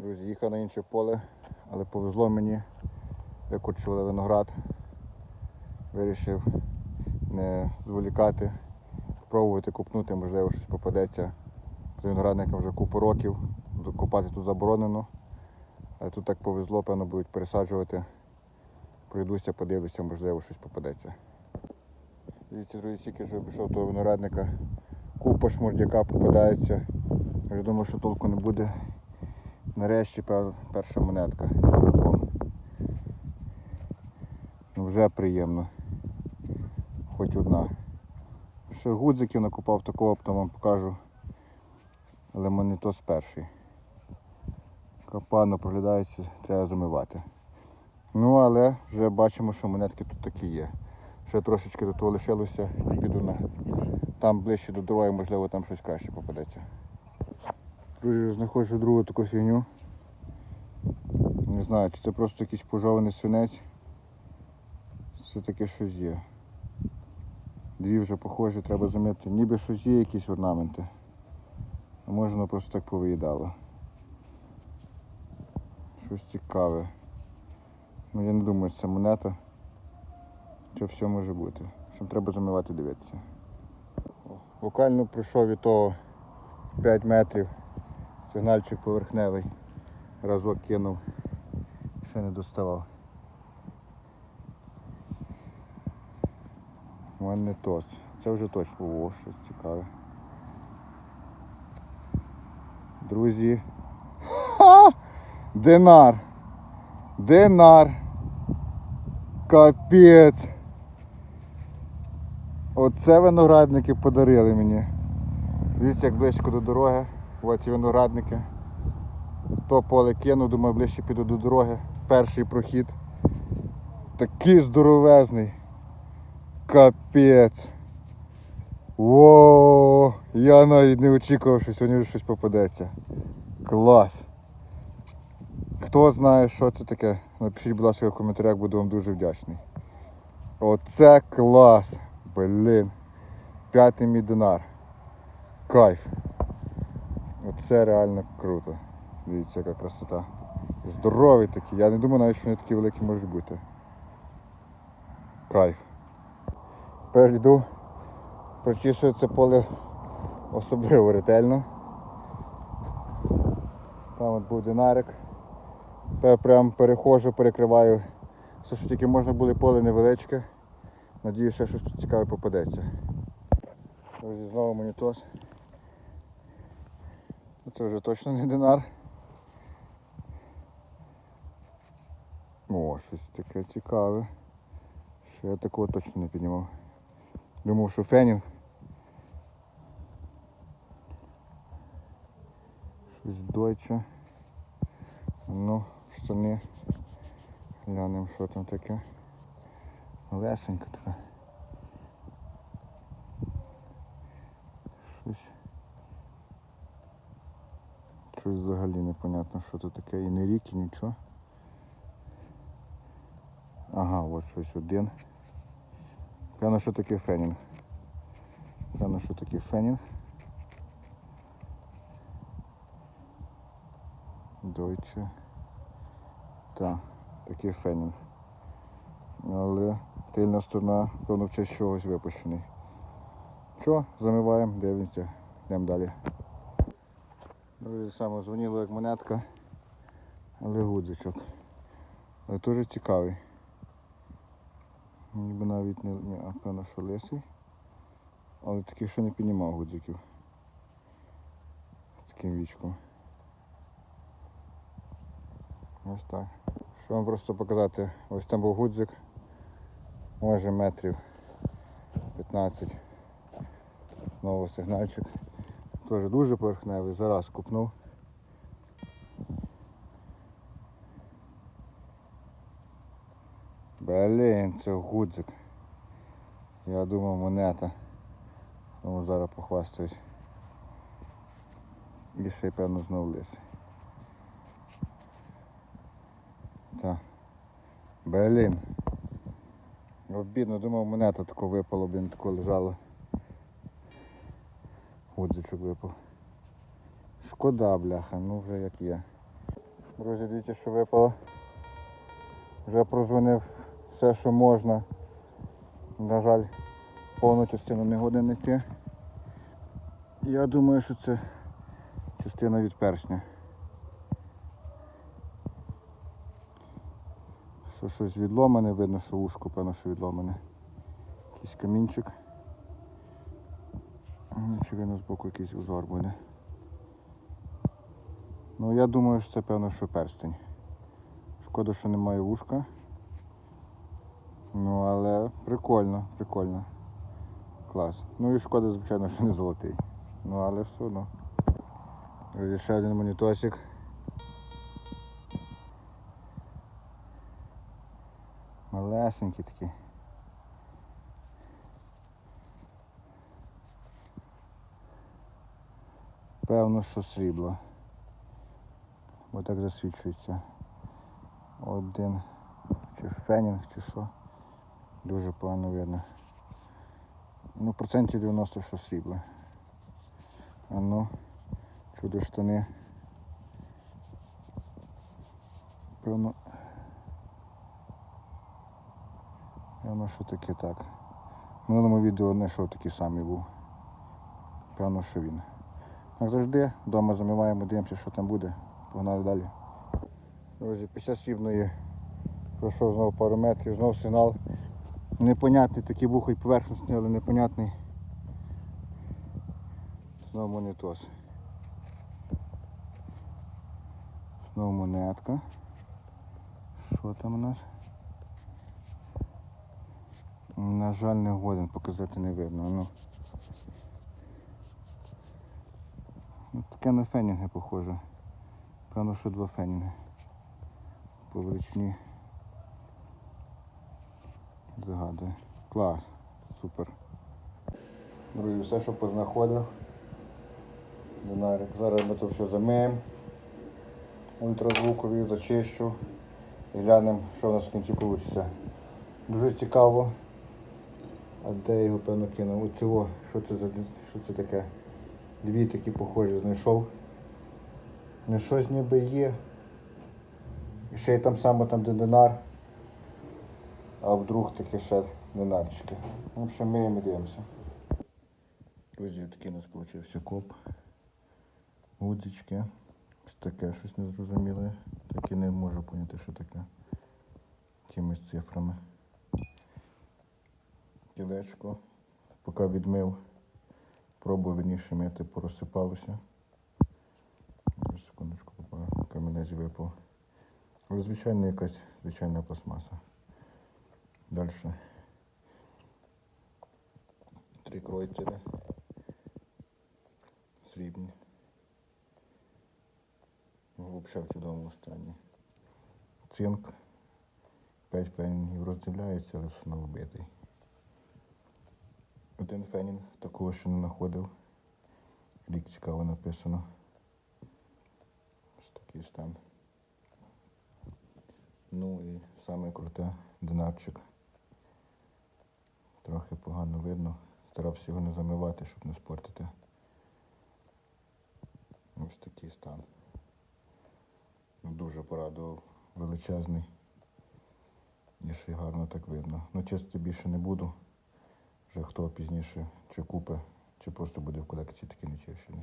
Друзі, їхав на інше поле, але повезло мені, викорчували виноград. Вирішив не зволікати, спробувати купнути, можливо, щось попадеться. До виноградника вже купу років, копати тут заборонено. Але тут так повезло, певно, будуть пересаджувати. Пройдуся, подивлюся, можливо, щось попадеться. Дивіться, друзі, тільки що обійшов того виноградника. Купа шмурдяка попадається. Я вже думав, що толку не буде. Нарешті перша монетка. Ну, вже приємно. Хоч одна. Ще гудзиків накопав такого, потім вам покажу. Але мене то з перший. Капано проглядається, треба замивати. Ну, але вже бачимо, що монетки тут такі є. Ще трошечки до того лишилося, піду на там ближче до дороги, можливо, там щось краще попадеться. Друзі, знаходжу другу таку фігню. Не знаю, чи це просто якийсь пожований свинець. Це таке щось є. Дві вже похожі, треба замітити. Ніби щось є, якісь орнаменти. А може воно просто так повиїдало. Щось цікаве. Ну я не думаю, що це монета. Що все може бути. Що треба замивати дивитися. Буквально пройшов від того 5 метрів. Сигнальчик поверхневий. Разок кинув. Ще не доставав. У мене не тос. Це вже точно. О, щось цікаве. Друзі. Ха! Динар. Динар. Капець. Оце виноградники подарили мені. Дивіться, як близько до дороги. Ось виноградники. То поле кинув, думаю, ближче піду до дороги. Перший прохід. Такий здоровезний. Капець. Воу, я навіть не очікував, що сьогодні щось попадеться. Клас. Хто знає, що це таке, напишіть, будь ласка, в коментарях, буду вам дуже вдячний. Оце клас. Блін. П'ятий мій динар. Кайф. Оце реально круто. Дивіться, яка красота. Здоровий такий. Я не думаю навіть, що вони такі великі можуть бути. Кайф. Тепер йду. Прочищую це поле особливо ретельно. Там от був динарик. Тепер прям перехожу, перекриваю. Все, що тільки можна буде поле невеличке. Надію, ще щось тут цікаве попадеться. Друзі, знову монітос. Це вже точно не динар. О, щось таке цікаве. Що я такого точно не піднімав. Думав, що фенів. Щось дойче. Ну, штани. Глянемо, що там таке. Лесенька така. Щось взагалі непонятно, що це таке. І не рік, і нічого. Ага, от щось один. Певно, що таке фенінг. Певно, що таке фенінг. Дойче. Так, такий фенінг. Але тильна сторона, певно, в честь чогось випущений. Що, замиваємо, дивимося, йдемо далі. Друзі, саме дзвонило як монетка, але гудзичок. Але дуже цікавий. Ніби навіть не, не певно, що лисий. Але такий ще не піднімав гудзиків. З таким вічком. Ось так. Що вам просто показати, ось там був гудзик, може метрів 15. Знову сигнальчик. Теж дуже поверхневий, зараз купнув. Блін, це гудзик. Я думав монета. Тому зараз похвастаюсь. І ще й певно знов лис. Так. Блін. Обідно, думав монета тако випало, блін, тако лежало. Гудзичок випав. Шкода, бляха, ну вже як є. Друзі, дивіться, що випало. Вже прозвонив все, що можна. На жаль, повну частину не годин йти. Я думаю, що це частина від персня. Що щось відломане, видно, що ушко, певно, що відломане. Якийсь камінчик. Очевидно, з боку якийсь узор буде. Ну я думаю, що це певно, що перстень. Шкода, що немає вушка. Ну, але прикольно, прикольно. Клас. Ну і шкода, звичайно, що не золотий. Ну, але все одно. Друзі, ще один монітосик. Малесенький такий. Певно, що срібло. Бо так засвічується. Один чи фенінг, чи що. Дуже погано видно. Ну, процентів 90 що срібло. А ну, чудо штани. Певно. Певно, що таке так. В минулому відео знайшов такий самий був. Певно, що він. Як завжди, вдома замиваємо, дивимося, що там буде. Погнали далі. Друзі, після срібної пройшов знову пару метрів, знову сигнал. Непонятний такий бухой поверхностний, але непонятний. Знову монітос. Знову монетка. Що там у нас? На жаль, не годен, показати не видно. Ну. Таке на фенінги похоже. Певно, що два фенінги. По величині. Загадує. Клас. Супер. Друзі, все, що познаходив. Динарик. Зараз ми це все замиємо. Ультразвукові зачищу. І глянемо, що в нас в кінці вийде. Дуже цікаво. А де його певно кинув? Ось цього, що це за що це таке? Дві такі похожі знайшов. Ну щось ніби є. І ще й там саме там де динар. А вдруг таке ще динарчики. В общем, ми їм дивимося. Друзі, такий у нас вийшов коп. Удочки. Ось таке щось незрозуміле. Так і не можу поняти, що таке. Тими цифрами. Кілечко. Поки відмив. Пробую вірніше мити, порозсипалося. Зараз, Секундочку, камінець випав. Але звичайно якась звичайна пластмаса. Далі. Три кройцери. Срібні. Взагалі в чудовому стані. Цинк. 5 фенінгів розділяється, але все вбитий. Один фенінг такого ще не знаходив. Рік цікаво написано. Ось такий стан. Ну і саме круте динарчик. Трохи погано видно. Старався його не замивати, щоб не спортити. Ось такий стан. Ну, Дуже порадував. Величезний. І ще й гарно так видно. Ну, чисто більше не буду. Вже хто пізніше чи купи, чи просто буде в колекції такі нечищений.